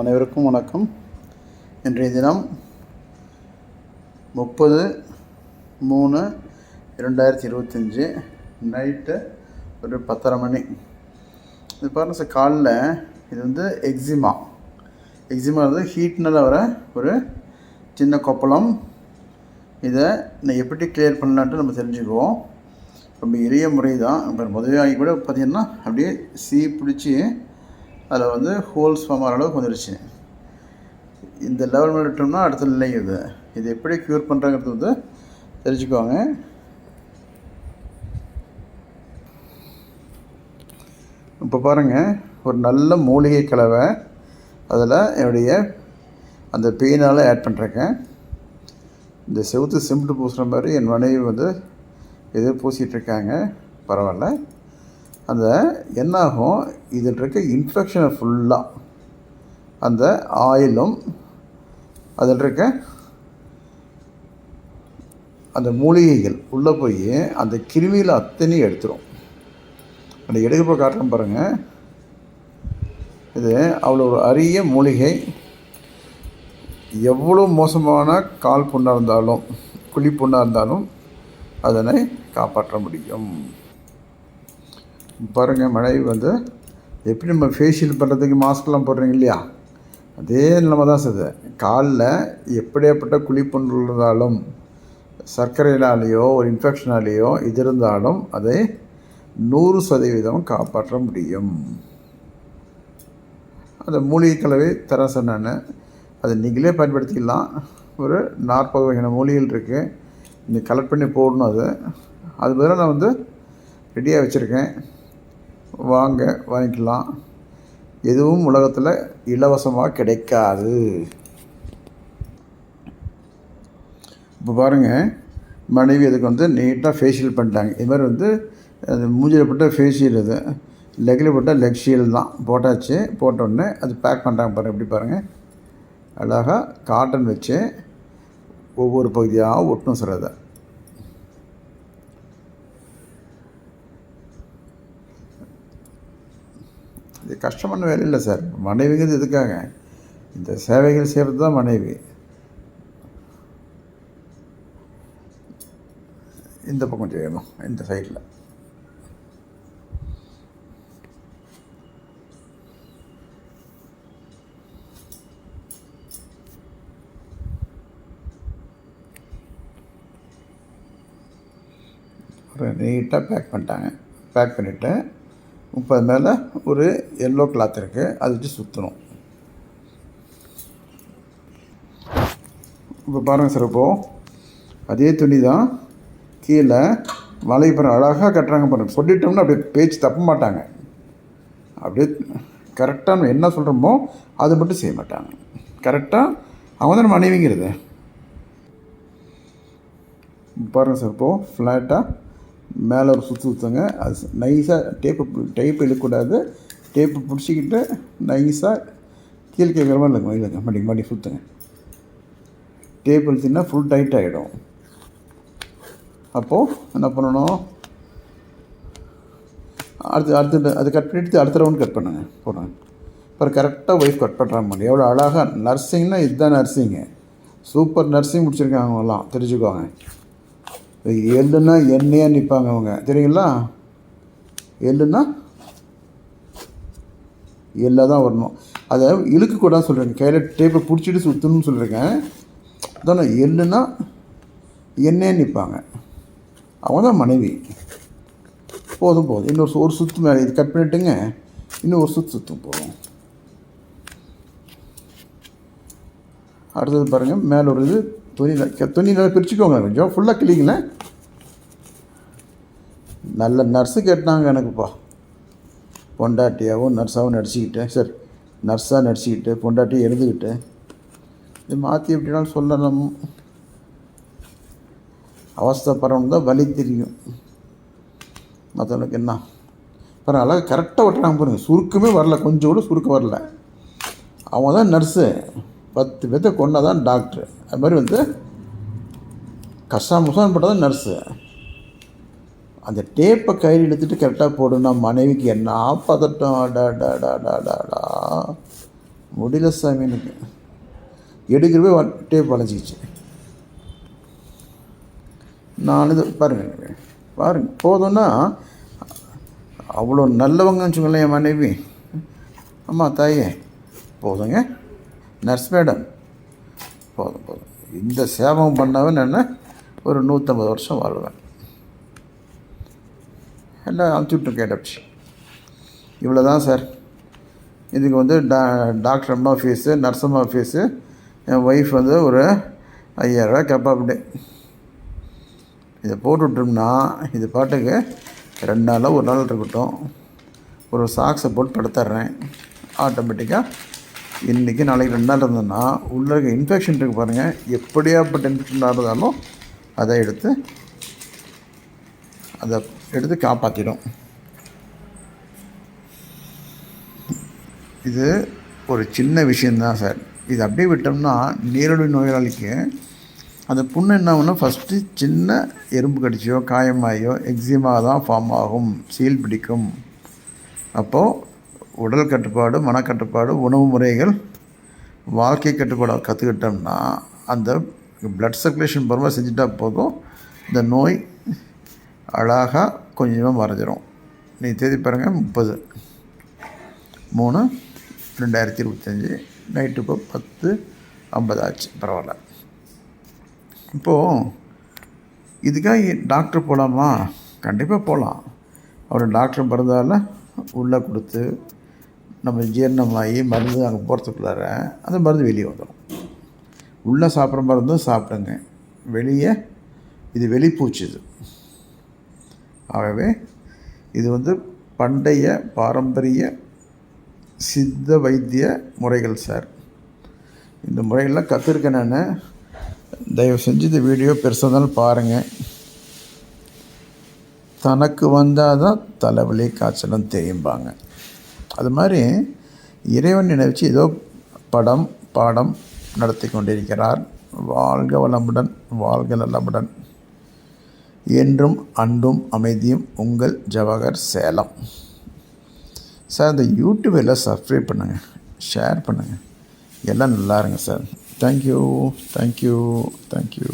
அனைவருக்கும் வணக்கம். இன்றைய தினம் முப்பது மூணு இரண்டாயிரத்தி இருபத்தஞ்சி நைட்டு ஒரு பத்தரை மணி. இது பாருங்கள் சார் காலில் இது வந்து எக்ஸிமா எக்ஸிமா வந்து ஹீட்னால் வர ஒரு சின்ன கொப்பளம். இதை நான் எப்படி கிளியர் பண்ணலான்ட்டு நம்ம தெரிஞ்சுக்குவோம். ரொம்ப எளிய முறை தான் இப்போ முதலாகி கூட பார்த்திங்கன்னா அப்படியே சீ பிடிச்சி அதில் வந்து ஹோல்ஸ் ஃபார்ம் ஆகிற அளவுக்கு வந்துடுச்சு இந்த லெவல் விட்டோம்னா அடுத்த நிலை இது. இது எப்படி க்யூர் பண்ணுறாங்கிறது வந்து தெரிஞ்சுக்குவாங்க இப்போ பாருங்கள் ஒரு நல்ல மூலிகை கலவை அதில் என்னுடைய அந்த பெயினால் ஆட் பண்ணுறேங்க இந்த செவுத்து சிமெண்ட் பூசுகிற மாதிரி என் மனைவி வந்து இது பூசிகிட்ருக்காங்க பரவாயில்ல. அந்த என்னாகும்? இதில் இருக்க இன்ஃபெக்ஷனை ஃபுல்லாக அந்த ஆயிலும் அதில் இருக்க அந்த மூலிகைகள் உள்ளே போய் அந்த கிருமியில் அத்தனையும் எடுத்துரும். அந்த எடுக்கப்போ காட்டுறோம் பாருங்கள் இது அவ்வளோ ஒரு அரிய மூலிகை. எவ்வளோ மோசமான கால் புண்ணாக இருந்தாலும் குழி புண்ணாக இருந்தாலும் அதனை காப்பாற்ற முடியும். பாருங்கள் மழை வந்து எப்படி நம்ம ஃபேஷியல் பண்ணுறதுக்கு மாஸ்க்லாம் போடுறீங்க இல்லையா? அதே நிலைமை தான் சார் காலில் எப்படியாப்பட்ட குழிப்புண் இருந்தாலும் சர்க்கரையினாலேயோ ஒரு இன்ஃபெக்ஷனாலேயோ இது இருந்தாலும் அதை நூறு சதவீதம் காப்பாற்ற முடியும். அந்த மூலிகை கலவை தர சொன்னேன் அதை நீங்களே பயன்படுத்திக்கலாம். ஒரு நாற்பது வகையான மூலிகைகள் இருக்குது நீங்கள் கலெக்ட் பண்ணி போடணும் அது. அது பதிலாக நான் வந்து ரெடியாக வச்சுருக்கேன். வாங்க வாங்கிக்கலாம். எதுவும் உலகத்தில் இலவசமாக கிடைக்காது. இப்போ பாருங்கள் மனைவி அதுக்கு வந்து நீட்டாக ஃபேஷியல் பண்ணிட்டாங்க. இது மாதிரி வந்து அது மூஞ்சியில் போட்ட ஃபேஷியல் இது. லெக்கில் போட்டால் லெக் ஷீல் தான். போட்டாச்சு. போட்டோடனே அது பேக் பண்ணுறாங்க பாருங்கள் எப்படி பாருங்கள் அழகாக காட்டன் வச்சு ஒவ்வொரு பகுதியாக ஒட்டணும் சார் இது கஷ்டமான வேலை இல்லை சார். மனைவிங்கிறது எதுக்காக? இந்த சேவைகள் செய்கிறது தான் மனைவி. இந்த பக்கம் செய்யணும் இந்த சைடில். ஒரு நீட்டாக பேக் பண்ணிட்டாங்க. பேக் பண்ணிவிட்டு இப்போ அது மேலே ஒரு எல்லோ கிளாத் இருக்குது அதை வச்சு சுற்றணும் இப்போ பாருங்கள் சார் இப்போது அதே துணி தான் கீழே வலைப்புறம் அழகாக கட்டுறாங்க பாருங்கள் சொல்லிட்டோம்னா அப்படியே பேச்சு தப்ப மாட்டாங்க. அப்படியே கரெக்டாக நம்ம என்ன சொல்கிறோமோ அது மட்டும் செய்ய மாட்டாங்க. கரெக்டாக அவங்க தான் மனைவிங்கிறது பாருங்கள் சார் இப்போது ஃப்ளாட்டாக மேலே ஒரு சுற்று சுற்றுங்க அது நைஸாக டேப்பு டேப்பு இழுக்கக்கூடாது. டேப்பு பிடிச்சிக்கிட்டு நைஸாக கீழே கேட்குற மாதிரி இருக்கும் இல்லைங்க மடி மடி சுற்றுங்க டேப் இழுத்தினா ஃபுல் டைட் ஆகிடும் அப்போது என்ன பண்ணணும்? அடுத்து அடுத்து அது கட் பண்ணிட்டு அடுத்த ரவுண்ட் கட் பண்ணுங்க. போடுங்க. அப்புறம் கரெக்டாக ஒய்ஃப் கட் பண்ணுற மாதிரி. எவ்வளோ அழகாக நர்சிங்னால் இதுதான் நர்சிங்கு சூப்பர் நர்சிங் முடிச்சிருக்காங்க அவங்கெல்லாம். தெரிஞ்சுக்கோங்க. எள்ளுன்னா எண்ணெயாக நிற்பாங்க அவங்க. தெரியுங்களா? எள்ளுன்னா எல்லாம் தான் வரணும். அதை கூட சொல்கிறேங்க கையில் டேப்பை பிடிச்சிட்டு சுற்றணும்னு சொல்கிறேங்க அதானே எள்ளுனா எண்ணெயாக நிற்பாங்க அவங்க தான் மனைவி. போதும் போதும். இன்னொரு ஒரு சுற்று மேலே இது கட் பண்ணிட்டுங்க. இன்னும் ஒரு சுற்று சுற்றும் போதும். அடுத்தது பாருங்கள் மேலே ஒரு இது துணி துணி நல்லா பிரிச்சுக்கோங்க கொஞ்சம். ஃபுல்லாக கிளிங்களேன் நல்ல நர்ஸு கேட்டாங்க எனக்குப்பா. பொண்டாட்டியாகவும் நர்ஸாகவும் நடிச்சுக்கிட்டேன். சார் நர்ஸாக நடிச்சுக்கிட்டு பொண்டாட்டி எழுதுக்கிட்டு இது மாற்றி எப்படினாலும் சொல்லணும். அவஸ்தைப்படுறவங்க தான் வலி தெரியும். மற்றவனுக்கு என்ன? அப்புறம் அழகாக கரெக்டாக ஓட்டுறாங்க பாருங்கள் சுருக்கமே வரல கொஞ்சம் கூட சுருக்கம் வரல. அவன் தான் நர்ஸு பத்து பேர்த்த கொண்டாதான் டாக்டர் அது மாதிரி வந்து கஷ்டமுசான் போட்டால் தான் நர்ஸு அந்த டேப்பை கையில் எடுத்துகிட்டு கரெக்டாக போடுனா மனைவிக்கு என்ன பதட்டம். டா டா டா டா டா டா முடியல சாமி எனக்கு. எடுக்கிறவே டேப் வளைஞ்சிக்கிச்சு. நான் இது பாருங்கள் பாருங்கள் போதும்னா அவ்வளோ நல்லவங்கன்னு வச்சுக்கோங்களேன் என் மனைவி. ஆமாம் தாயே. போதுங்க. நர்ஸ் மேடம் போதும் போதும். இந்த சேவம் பண்ணாவே நான் ஒரு நூற்றம்பது வருஷம் வாழ்வேன். எல்லாம் அனுப்பிச்சு விட்டு கேட்டப்ச்சு இவ்வளோ தான் சார். இதுக்கு வந்து டா டாக்டர் அம்மா ஃபீஸு நர்ஸ் அம்மா ஃபீஸு என் ஒய்ஃப் வந்து ஒரு ஐயாயிரரூவா கேப்பாப்பிட்டு. இதை போட்டுவிட்டோம்னா இது பாட்டுக்கு ரெண்டு நாளில் ஒரு நாள் இருக்கட்டும். ஒரு சாக்ஸை போட்டு படுத்துட்றேன் ஆட்டோமேட்டிக்காக இன்றைக்கி நாளைக்கு ரெண்டு நாள் இருந்ததுன்னா உள்ளே இருக்க இன்ஃபெக்ஷன் இருக்குது பாருங்கள் எப்படியாப்பட்ட இன்ஃபெக்ஷன் இருந்தாலும் அதை எடுத்து அதை எடுத்து காப்பாற்றிடும் இது ஒரு சின்ன விஷயந்தான் சார். இது அப்படியே விட்டோம்னா நீரிழிவு நோயாளிக்கு அந்த புண்ணு என்ன ஆகும்னா ஃபஸ்ட்டு சின்ன எறும்பு கடிச்சியோ காயமாயோ எக்ஸிமாக தான் ஃபார்ம் ஆகும். சீல் பிடிக்கும். அப்போது உடல் கட்டுப்பாடு மனக்கட்டுப்பாடு உணவு முறைகள் வாழ்க்கை கட்டுப்பாடாக கற்றுக்கிட்டோம்னா அந்த பிளட் சர்க்குலேஷன் பரவாயில்ல செஞ்சுட்டா போதும். இந்த நோய் அழகாக கொஞ்சமாக மறைஞ்சிரும். நீ தேதி பாருங்கள் முப்பது. மூணு ரெண்டாயிரத்தி இருபத்தஞ்சி. நைட்டு இப்போ பத்து ஐம்பது ஆச்சு. பரவாயில்ல. இப்போது இதுக்காக டாக்டர் போகலாமா கண்டிப்பாக போகலாம் அவர் டாக்டர் பிறந்தால உள்ளே கொடுத்து நம்ம ஜீரணமாகி மருந்து அங்கே போகிறதுக்குள்ளார அந்த மருந்து வெளியே வந்துடும். உள்ளே சாப்பிட்ற மருந்தும் சாப்பிடுங்க. வெளியே இது வெளிப்பூச்சு இது ஆகவே இது வந்து பண்டைய பாரம்பரிய சித்த வைத்திய முறைகள் சார். இந்த முறைகள்லாம் கற்றுருக்கேன் நான். தயவு செஞ்சு இந்த வீடியோ பெருசாக இருந்தாலும் பாருங்கள் தனக்கு வந்தால் தான் தலைவலி காய்ச்சலும் தெரியும்பாங்க. அது மாதிரி இறைவன் நினைவச்சு ஏதோ படம் பாடம் நடத்தி கொண்டிருக்கிறார். வாழ்க வளமுடன் வாழ்க நலமுடன் என்றும் அன்பும் அமைதியும் உங்கள் ஜவஹர் சேலம். சார் இந்த யூடியூப் எல்லாம் சப்ஸ்கிரைப் பண்ணுங்கள் ஷேர் பண்ணுங்கள் எல்லாம் நல்லா இருங்க சார். Thank you thank you thank you